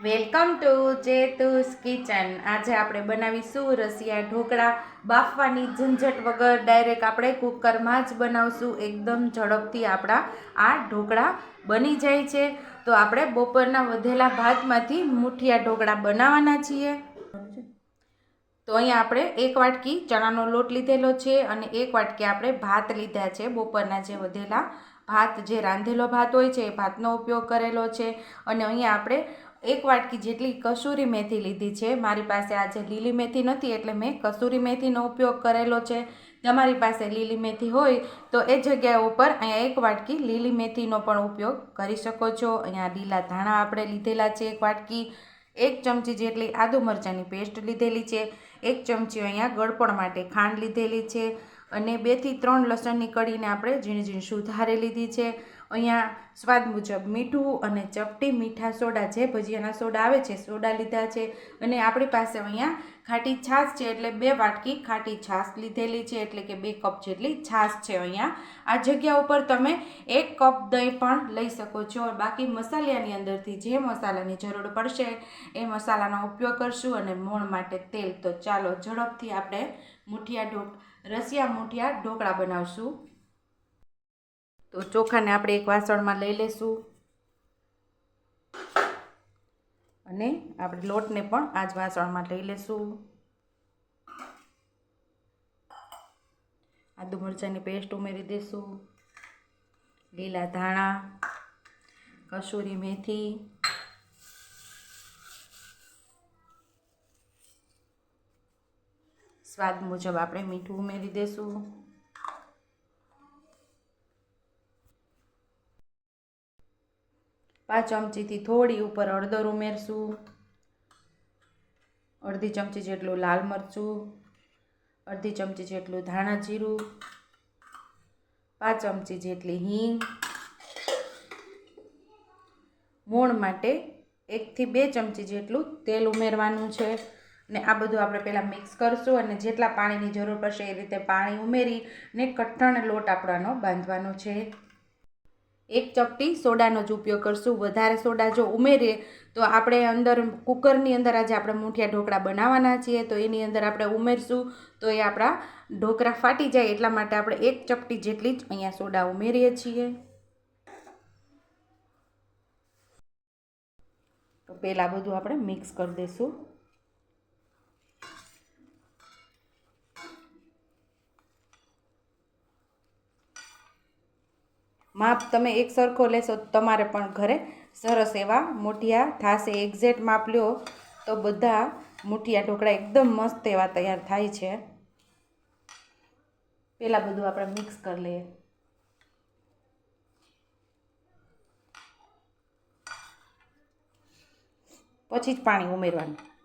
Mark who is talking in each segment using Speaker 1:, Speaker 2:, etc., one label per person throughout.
Speaker 1: Welcome to જેતુસ kitchen. આજે આપણે બનાવીશું રસિયા ઢોકળા. બાફવાની ઝંઝટ વગર ડાયરેક્ટ આપણે કુકરમાં જ બનાવશું. એકદમ ઝડપથી આપણા આ ઢોકળા બની જાય છે. તો આપણે બપોરના વધેલા ભાતમાંથી મુઠિયા ઢોકળા બનાવવાના છીએ. તો અહીંયા આપણે એક વાટકી ચણાનો લોટ લીધેલો છે અને એક વાટકી આપણે ભાત લીધા છે બપોરના જે વધેલા ભાત, જે રાંધેલો ભાત હોય છે, એ ભાતનો ઉપયોગ કરેલો છે. અને અહીંયા આપણે એક વાટકી જેટલી કસૂરી મેથી લીધી છે. મારી પાસે આજે લીલી મેથી નથી, એટલે મેં કસૂરી મેથીનો ઉપયોગ કરેલો છે. તમારી પાસે લીલી મેથી હોય, તો એ જગ્યા ઉપર અહીંયા એક વાટકી લીલી મેથીનો પણ ઉપયોગ કરી શકો છો. અહીંયા લીલા ધાણા આપણે લીધેલા છે એક વાટકી. એક ચમચી જેટલી આદુ મરચાંની પેસ્ટ લીધેલી છે. એક ચમચી અહીંયા ગળપણ માટે ખાંડ લીધેલી છે. અને બેથી ત્રણ લસણની કળીને આપણે ઝીણી ઝીણી સુધારી લીધી છે. અહીંયા સ્વાદ મુજબ મીઠું અને ચપટી મીઠા સોડા જે ભજીયાના સોડા આવે છે, સોડા લીધા છે અને આપણી પાસે અહીંયા ખાટી છાશ છે એટલે બે વાટકી ખાટી છાશ લીધેલી છે એટલે કે બે કપ જેટલી છાશ છે અહીંયા. આ જગ્યા ઉપર તમે એક કપ દહીં પણ લઈ શકો છો. બાકી મસાલાની અંદરથી જે મસાલાની જરૂર પડશે એ મસાલાનો ઉપયોગ કરશું અને મોણ માટે તેલ. તો ચાલો ઝડપથી આપણે મુઠિયા ઢોક રસિયા મૂઠિયા ઢોકળા બનાવશું. તો ચોખાને આપણે એક વાસણમાં લઈ લેશું. અને આપણે લોટને પણ આ જ વાસણમાં લઈ લેશું. આદુ મરચાંની પેસ્ટ ઉમેરી દઈશું લીલા ધાણા, કસૂરી મેથી સ્વાદ મુજબ આપણે મીઠું ઉમેરી દઈશું પાંચ ચમચીથી થોડી ઉપર હળદર ઉમેરશું. અડધી ચમચી જેટલું લાલ મરચું, અડધી ચમચી જેટલું ધાણા જીરું, પાંચ ચમચી જેટલી હિંગ. મોણ માટે એકથી બે ચમચી જેટલું તેલ ઉમેરવાનું છે. ને આ બધું આપણે પહેલાં મિક્સ કરશું અને જેટલા પાણીની જરૂર પડશે એ રીતે પાણી ઉમેરી ને કઠણ લોટ આપણાનો બાંધવાનો છે. એક ચપટી સોડાનો જ ઉપયોગ કરશું. વધારે સોડા જો ઉમેરીએ તો આપણે અંદર કુકરની અંદર આજે આપણે મૂઠિયા ઢોકળા બનાવવાના છીએ તો એની અંદર આપણે ઉમેરશું તો એ આપણા ઢોકળા ફાટી જાય એટલા માટે આપણે એક ચપટી જેટલી જ અહીંયા સોડા ઉમેરીએ છીએ. તો પહેલાં બધું આપણે મિક્સ કરી દઈશું માપ તમે એક સરખો લેશો તમારે પણ ઘરે સરસ એવા મૂઠિયા થશે. એક્ઝેક્ટ માપ લ્યો તો બધા મૂઠિયા ઢોકળા એકદમ મસ્ત એવા તૈયાર થાય છે. પહેલાં બધું આપણે મિક્સ કરી લઈએ. પછી જ પાણી ઉમેરવાનું.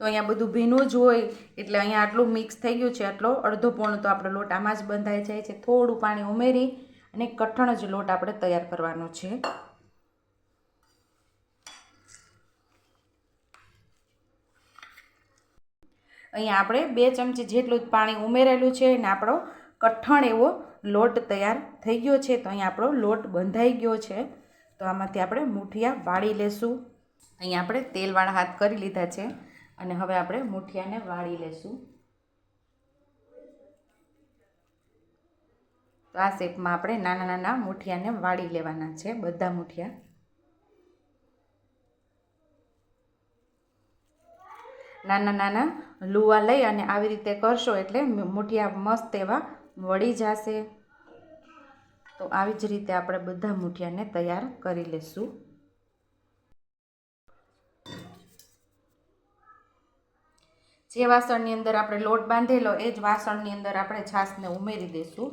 Speaker 1: તો અહીંયા બધું ભીનું જ હોય, એટલે અહીંયા આટલું મિક્સ થઈ ગયું છે, આટલો અડધો પોણો તો આપણો લોટ આમાં જ બંધાઈ જાય છે. થોડું પાણી ઉમેરી અને કઠણ જ લોટ આપણે તૈયાર કરવાનો છે. અહીંયા આપણે બે ચમચી જેટલું જ પાણી ઉમેરેલું છે અને આપણો કઠણ એવો લોટ તૈયાર થઈ ગયો છે. તો અહીંયા આપણો લોટ બંધાઈ ગયો છે. તો આમાંથી આપણે મૂઠિયા વાળી લેશું. અહીંયા આપણે તેલવાળા હાથ કરી લીધા છે. અને હવે આપણે મૂઠિયાને વાળી લેશું. તો આ શેપમાં આપણે નાના નાના મૂઠિયાને વાળી લેવાના છે, બધા મૂઠિયા. નાના નાના લુવા લઈ અને આવી રીતે કરશો એટલે મૂઠિયા મસ્ત એવા વળી જશે. તો આવી જ રીતે આપણે બધા મૂઠિયાને તૈયાર કરી લેશું. જે વાસણની અંદર આપણે લોટ બાંધેલો, એ જ વાસણની અંદર આપણે છાશને ઉમેરી દઈશું.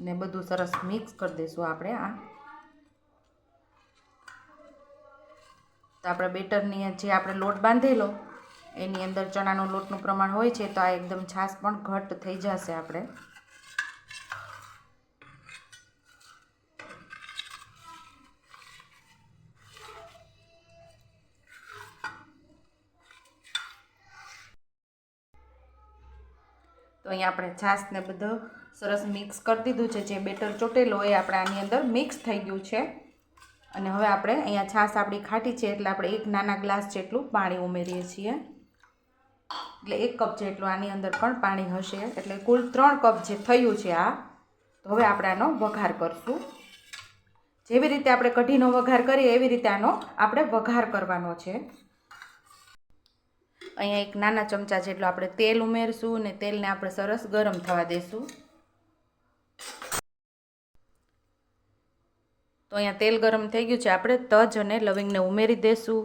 Speaker 1: અને બધું સરસ મિક્સ કરી દઈશું આપણે આ. તો આપણે બેટરની જે આપણે લોટ બાંધેલો, એની અંદર ચણાનો લોટનું પ્રમાણ હોય છે, તો આ એકદમ છાશ પણ ઘટ થઈ જશે આપણે. અહીંયા આપણે છાશને બધું સરસ મિક્સ કરી દીધું છે. જે બેટર ચોટેલો એ આપણે આની અંદર મિક્સ થઈ ગયું છે. અને હવે આપણે અહીંયા છાશ આપણી ખાટી છે એટલે આપણે એક નાના ગ્લાસ જેટલું પાણી ઉમેરીએ છીએ. એટલે એક કપ જેટલું આની અંદર પણ પાણી હશે. એટલે કુલ ત્રણ કપ જે થયું છે આ, તો હવે આપણે આનો વઘાર કરશું. જેવી રીતે આપણે કઢીનો વઘાર કરીએ, એવી રીતે આનો આપણે વઘાર કરવાનો છે. અહીંયા એક નાના ચમચા જેટલું આપણે તેલ ઉમેરશું અને તેલને આપણે સરસ ગરમ થવા દેશું. તો અહીંયા તેલ ગરમ થઈ ગયું છે. આપણે તજ અને લવિંગને ઉમેરી દેશું.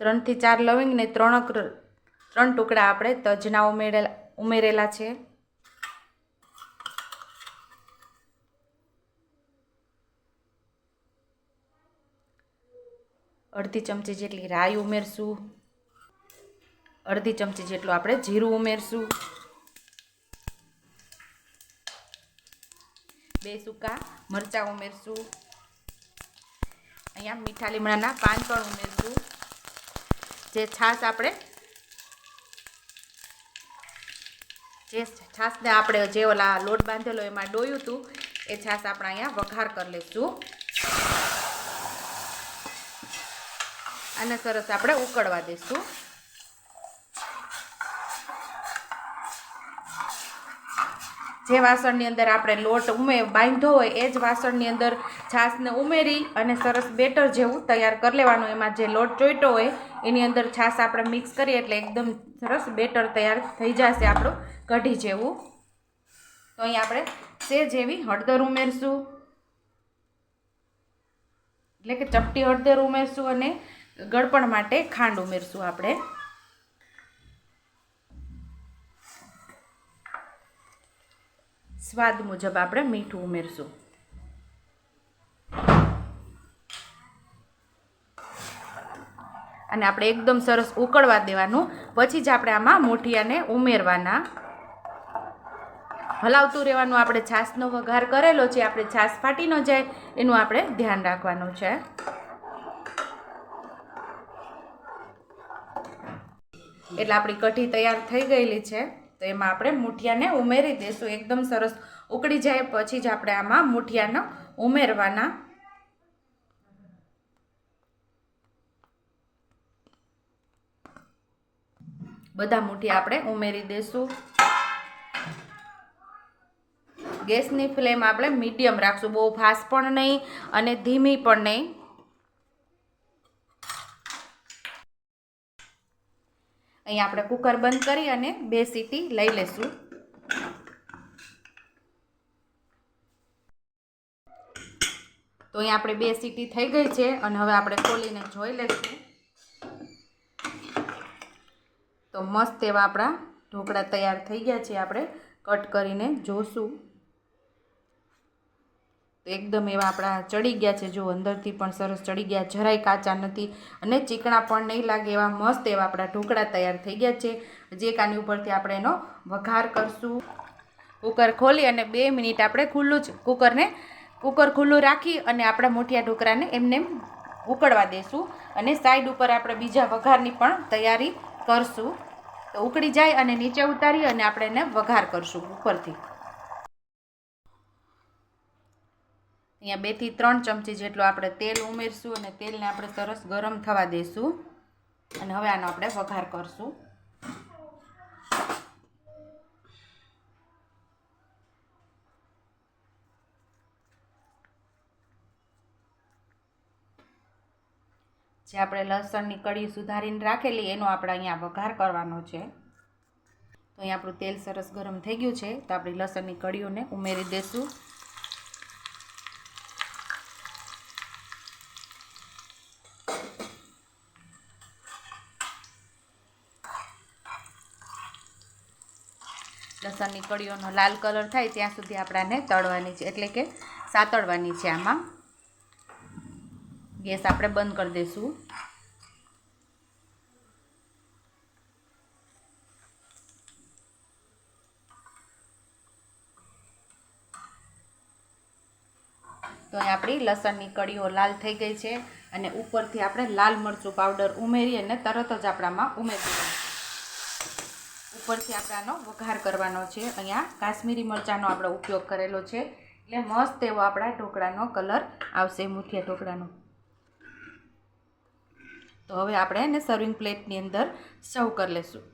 Speaker 1: ત્રણથી ચાર લવિંગને ત્રણ ત્રણ ટુકડા આપણે તજના ઉમેરેલા ઉમેરેલા છે. અડધી ચમચી જેટલી રાઈ ઉમેરશું. અડધી ચમચી જેટલું આપણે જીરું ઉમેરશું. બે સૂકા મરચાં ઉમેરશું. અહીંયા મીઠા લીમડાના પાન પણ ઉમેરશું. જે છાશ આપણે જે છાશને આપણે જે ઓલા લોટ બાંધેલો એમાં ડોયું હતું એ છાશ આપણે અહીંયા વઘાર કરી લઈશું અને સરસ આપણે ઉકળવા દઈશું. જે વાસણની અંદર આપણે લોટ ઉમે, બાંધ્યો હોય એ જ વાસણની અંદર છાશને ઉમેરી અને સરસ બેટર જેવું તૈયાર કરી લેવાનું. એમાં જે લોટ ચોઈટો હોય, એની અંદર છાશ આપણે મિક્સ કરીએ એટલે એકદમ સરસ બેટર તૈયાર થઈ જશે આપણું કઢી જેવું. તો અહીં આપણે સે જેવી હળદર ઉમેરશું. એટલે કે ચપટી હળદર ઉમેરશું અને ગળપણ માટે ખાંડ ઉમેરશું આપણે. સ્વાદ મુજબ આપણે મીઠું ઉમેરશું. અને આપણે એકદમ સરસ ઉકળવા દેવાનું. પછી જ આપણે આમાં મોઠિયાને ઉમેરવાના. હલાવતું રહેવાનું આપણે છાશનો વઘાર કરેલો છે, આપણે છાશ ફાટી ન જાય, એનું આપણે ધ્યાન રાખવાનું છે. એટલે આપણી કઢી તૈયાર થઈ ગયેલી છે. તો એમાં આપણે મૂઠિયાને ઉમેરી દઈશું એકદમ સરસ ઉકળી જાય પછી જ આપણે આમાં મૂઠિયાને ઉમેરવાના. બધા મૂઠિયા આપણે ઉમેરી દઈશું ગેસની ફ્લેમ આપણે મીડિયમ રાખશું. બહુ ફાસ્ટ પણ નહીં અને ધીમી પણ નહીં. અહીંયા આપણે કુકર બંધ કરી અને બે સીટી લઈ લેશું. તો અહીં આપણે બે સીટી થઈ ગઈ છે અને હવે આપણે ખોલીને જોઈ લઈશું તો મસ્ત એવા આપણા ઢોકળા તૈયાર થઈ ગયા છે. આપણે કટ કરીને જોશું. તો એકદમ એવા આપણા ચડી ગયા છે. જો અંદરથી પણ સરસ ચડી ગયા, જરાય કાચા નથી અને ચીકણા પણ નહીં લાગે એવા મસ્ત એવા આપણા ઢોકળા તૈયાર થઈ ગયા છે. જે કાની ઉપરથી આપણે એનો વઘાર કરશું. કુકર ખોલી અને બે મિનિટ આપણે ખુલ્લું જ કુકરને, કુકર ખુલ્લું રાખી અને આપણા મોઠિયા ઢોકળાને એમને ઉકળવા દઈશું અને સાઈડ ઉપર આપણે બીજા વઘારની પણ તૈયારી કરશું. તો ઉકળી જાય અને નીચે ઉતારી અને આપણે એને વઘાર કરશું ઉપરથી. અહીંયા બેથી ત્રણ ચમચી જેટલું આપણે તેલ ઉમેરશું અને તેલને આપણે સરસ ગરમ થવા દઈશું અને હવે આનો આપણે વઘાર કરશું. જે આપણે લસણની કળી સુધારીને રાખેલી, એનો આપણે અહીંયા વઘાર કરવાનો છે. તો અહીંયા આપણું તેલ સરસ ગરમ થઈ ગયું છે. તો આપણી લસણની કળીઓને ઉમેરી દઈશું લસણની કળીઓનો લાલ કલર થાય ત્યાં સુધી આપણાને તળવાની છે. એટલે કે સાતળવાની છે આમાં. ગેસ આપણે બંધ કરી દઈશું તો આપણી લસણની કળીઓ લાલ થઈ ગઈ છે. અને ઉપરથી આપણે લાલ મરચું પાવડર ઉમેરી અને તરત જ આપણામાં ઉમેરી ઉપરથી આપણે આનો વઘાર કરવાનો છે. અહીંયા કાશ્મીરી મરચાંનો આપણે ઉપયોગ કરેલો છે. એટલે મસ્ત એવો આપણા ઢોકળાનો કલર આવશે, મુઠિયા ઢોકળાનો. તો હવે આપણે એને સર્વિંગ પ્લેટની અંદર સર્વ કરી લેશું.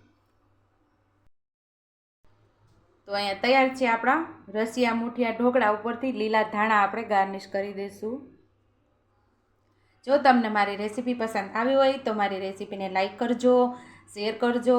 Speaker 1: તો અહીંયા તૈયાર છે આપણા રસિયા મુઠિયા ઢોકળા ઉપરથી લીલા ધાણા આપણે ગાર્નિશ કરી દઈશું જો તમને મારી રેસીપી પસંદ આવી હોય તો મારી રેસીપીને લાઇક કરજો, શેર કરજો